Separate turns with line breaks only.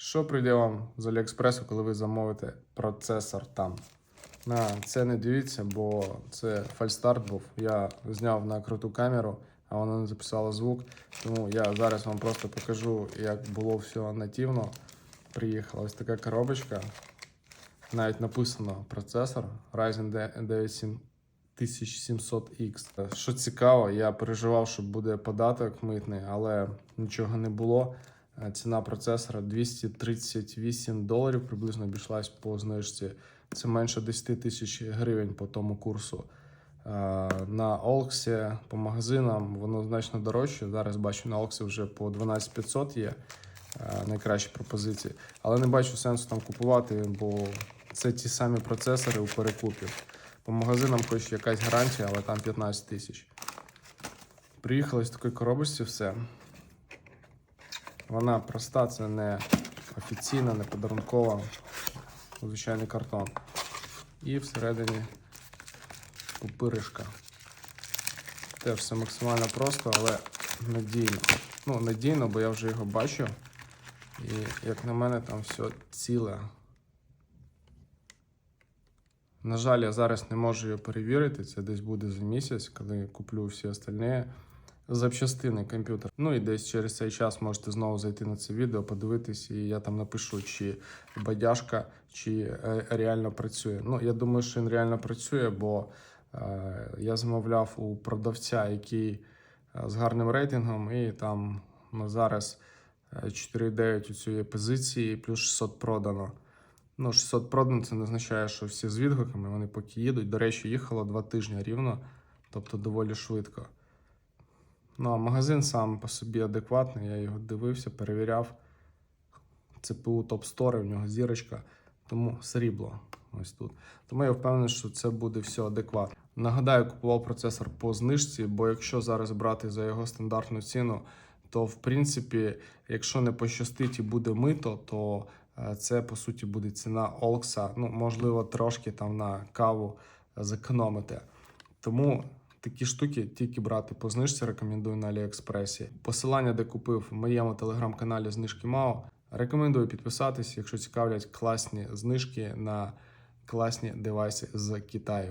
Що прийде вам з Аліекспресу, коли ви замовите процесор там? На це не дивіться, бо це фальстарт був. Я зняв на круту камеру, а вона не записала звук. Тому я зараз вам просто покажу, як було все нативно. Приїхала ось така коробочка. Навіть написано процесор Ryzen 9 1700X. Що цікаво, я переживав, що буде податок митний, але нічого не було. Е, Ціна процесора 238 доларів приблизно обійшлась по знижці. Це менше 10 тисяч гривень по тому курсу. Е, На Олксі по магазинам воно значно дорожче. Зараз бачу на Олксі вже по 12500 є е, найкращі пропозиції. Але не бачу сенсу там купувати, бо це ті самі процесори у перекупі. По магазинам хоч якась гарантія, але там 15 тисяч. Приїхали з такої коробочці все. Вона проста, це не офіційна, не подарункова, звичайний картон. І всередині пупиришка. Теж все максимально просто, але надійно. Ну, надійно, бо я вже його бачу. І як на мене, там все ціле. На жаль, я зараз не можу його перевірити. Це десь буде за місяць, коли куплю всі остальні запчастини комп'ютер. Ну і десь через цей час можете знову зайти на це відео, подивитись, і я там напишу, чи бадяжка, чи е, реально працює. Ну, я думаю, що він реально працює, бо е, я замовляв у продавця, який е, з гарним рейтингом, і там ну, зараз е, 4,9 у цієї позиції, плюс 600 продано. Ну, 600 продано, це не означає, що всі з відгуками, вони поки їдуть. До речі, їхало два тижні рівно, тобто доволі швидко. Ну, а магазин сам по собі адекватний, я його дивився, перевіряв. ЦПУ топ Store, в нього зірочка, тому срібло ось тут. Тому я впевнений, що це буде все адекватно. Нагадаю, купував процесор по знижці, бо якщо зараз брати за його стандартну ціну, то в принципі, якщо не пощастить і буде мито, то е, це по суті буде ціна Олкса. Ну, можливо, трошки там на каву зекономити. Тому такі штуки тільки брати по знижці рекомендую на Аліекспресі. Посилання, де купив в моєму телеграм-каналі Знижки МАО. Рекомендую підписатись, якщо цікавлять класні знижки на класні девайси з Китаю.